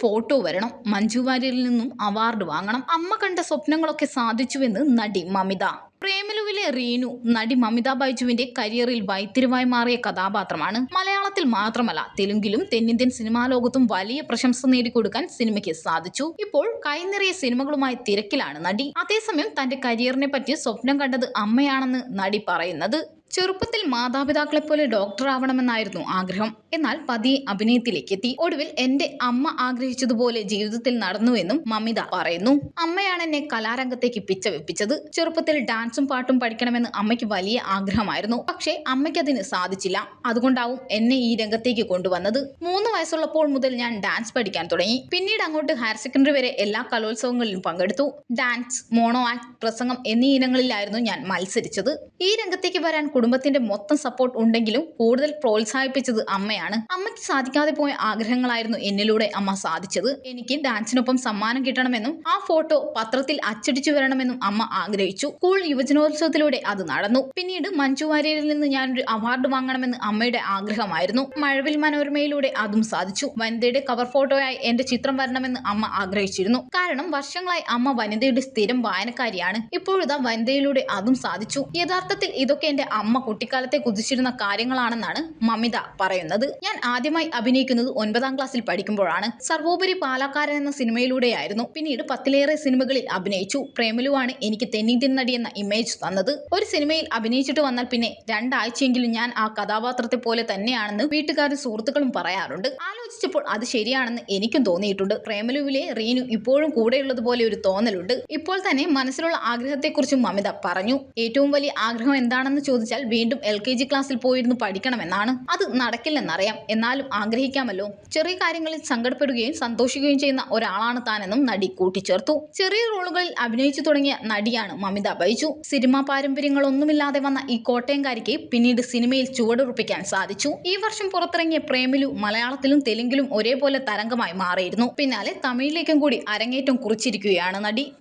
Photo വരണം. മഞ്ജു വാര്യരിൽ നിന്നും award വാങ്ങണം. അമ്മ കണ്ട സ്വപ്നങ്ങളൊക്കെ സാധിച്ചുവെന്ന് നടി മമിത. പ്രേമലുവിലെ റീനു നടി മമിത ബൈജുവിന്റെ കരിയറിൽ വൈത്തിരിവായി മാറിയ കഥാപാത്രമാണ്. മലയാളത്തിൽ മാത്രമല്ല തെലുങ്കിലും തെന്നിന്ത്യൻ സിനിമാ ലോകത്തും വലിയ പ്രശംസ നേടിക്കൊടുക്കാൻ സിനിമയ്ക്ക് സാധിച്ചു. ഇപ്പോൾ കൈനിറിയ സിനിമകളുമായി തിരക്കിലാണ് നടി. അതേസമയം തന്റെ കരിയറിനെ പറ്റി സ്വപ്നം കണ്ടത് അമ്മയാണെന്ന് നടി പറയുന്നത്. ചെറുപ്പത്തിൽ മാതാപിതാക്കളെ പോലെ ഡോക്ടർ ആവണമെന്നായിരുന്നു ആഗ്രഹം. എന്നാൽ പതിയെ അഭിനയത്തിലേക്ക് എത്തി ഒടുവിൽ എന്റെ അമ്മ ആഗ്രഹിച്ചതുപോലെ ജീവിതത്തിൽ നടന്നുവെന്നും മമിത പറയുന്നു. അമ്മയാണ് എന്നെ കലാരംഗത്തേക്ക് പിച്ച വെപ്പിച്ചത് ചെറുപ്പത്തിൽ ഡാൻസും പാട്ടും പഠിക്കണമെന്ന് അമ്മയ്ക്ക് വലിയ ആഗ്രഹമായിരുന്നു. പക്ഷേ അമ്മയ്ക്ക് അതിന് സാധിച്ചില്ല. അതുകൊണ്ടാവും എന്നെ ഈ രംഗത്തേക്ക് കൊണ്ടുവന്നത്. മൂന്ന് വയസ്സുള്ളപ്പോൾ മുതൽ ഞാൻ ഡാൻസ് പഠിക്കാൻ തുടങ്ങി. പിന്നീട് അങ്ങോട്ട് ഹയർ സെക്കൻഡറി വരെ എല്ലാ കലോത്സവങ്ങളിലും പങ്കെടുത്തു. ഡാൻസ് മോണോ ആക്ട് പ്രസംഗം എന്നീ ഇനങ്ങളിലായിരുന്നു ഞാൻ മത്സരിച്ചത്. ഈ രംഗത്തേക്ക് വരാൻ കുടുംബത്തിന്റെ മൊത്തം സപ്പോർട്ട് ഉണ്ടെങ്കിലും കൂടുതൽ പ്രോത്സാഹിപ്പിച്ചത് അമ്മയാണ്. അമ്മയ്ക്ക് സാധിക്കാതെ പോയ ആഗ്രഹങ്ങളായിരുന്നു എന്നിലൂടെ അമ്മ സാധിച്ചത്. എനിക്ക് ഡാൻസിനൊപ്പം സമ്മാനം കിട്ടണമെന്നും ആ ഫോട്ടോ പത്രത്തിൽ അച്ചടിച്ചു വരണമെന്നും അമ്മ ആഗ്രഹിച്ചു. സ്കൂൾ യുവജനോത്സവത്തിലൂടെ അത് നടന്നു. പിന്നീട് മഞ്ജു വാര്യരിൽ നിന്ന് ഞാനൊരു അവാർഡ് വാങ്ങണമെന്ന് അമ്മയുടെ ആഗ്രഹമായിരുന്നു. മഴവിൽ മനോരമയിലൂടെ അതും സാധിച്ചു. വനിതയുടെ കവർ ഫോട്ടോയായി എന്റെ ചിത്രം വരണമെന്ന് അമ്മ ആഗ്രഹിച്ചിരുന്നു. കാരണം വർഷങ്ങളായി അമ്മ വനിതയുടെ സ്ഥിരം വായനക്കാരിയാണ്. ഇപ്പോഴിതാ വനിതയിലൂടെ അതും സാധിച്ചു. യഥാർത്ഥത്തിൽ ഇതൊക്കെ എന്റെ അമ്മ കുട്ടിക്കാലത്തെ കുതിച്ചിരുന്ന കാര്യങ്ങളാണെന്നാണ് മമിത പറയുന്നത്. ഞാൻ ആദ്യമായി അഭിനയിക്കുന്നത് ഒൻപതാം ക്ലാസ്സിൽ പഠിക്കുമ്പോഴാണ്. സർവോപരി പാലക്കാരൻ എന്ന സിനിമയിലൂടെയായിരുന്നു. പിന്നീട് പത്തിലേറെ സിനിമകളിൽ അഭിനയിച്ചു. പ്രേമലുവാണ് എനിക്ക് തെന്നിന്ത്യൻ നടി എന്ന ഇമേജ് തന്നത്. ഒരു സിനിമയിൽ അഭിനയിച്ചിട്ട് വന്നാൽ പിന്നെ രണ്ടാഴ്ചയെങ്കിലും ഞാൻ ആ കഥാപാത്രത്തെ പോലെ തന്നെയാണെന്ന് വീട്ടുകാരും സുഹൃത്തുക്കളും പറയാറുണ്ട്. ആലോചിച്ചപ്പോൾ അത് ശരിയാണെന്ന് എനിക്കും തോന്നിയിട്ടുണ്ട്. പ്രേമലുവിലെ റീനു ഇപ്പോഴും കൂടെയുള്ളത് പോലെ ഒരു തോന്നലുണ്ട്. ഇപ്പോൾ തന്നെ മനസ്സിലുള്ള ആഗ്രഹത്തെക്കുറിച്ചും മമിത പറഞ്ഞു. ഏറ്റവും വലിയ ആഗ്രഹം എന്താണെന്ന് ചോദിച്ചാൽ വീണ്ടും എൽ കെ ജി ക്ലാസ്സിൽ പോയിരുന്നു പഠിക്കണമെന്നാണ്. അത് നടക്കില്ലെന്നറിയാം. എന്നാലും ആഗ്രഹിക്കാമല്ലോ. ചെറിയ കാര്യങ്ങളിൽ സങ്കടപ്പെടുകയും സന്തോഷിക്കുകയും ചെയ്യുന്ന ഒരാളാണ് താനെന്നും നടി കൂട്ടിച്ചേർത്തു. ചെറിയ റോളുകളിൽ അഭിനയിച്ചു തുടങ്ങിയ നടിയാണ് മമിത ബൈജു. സിനിമാ പാരമ്പര്യങ്ങളൊന്നുമില്ലാതെ വന്ന ഈ കോട്ടയംകാരിക്ക് പിന്നീട് സിനിമയിൽ ചുവടുറപ്പിക്കാൻ സാധിച്ചു. ഈ വർഷം പുറത്തിറങ്ങിയ പ്രേമിലു മലയാളത്തിലും തെലുങ്കിലും ഒരേപോലെ തരംഗമായി മാറിയിരുന്നു. പിന്നാലെ തമിഴിലേക്കും കൂടി അരങ്ങേറ്റം കുറിച്ചിരിക്കുകയാണ് നടി.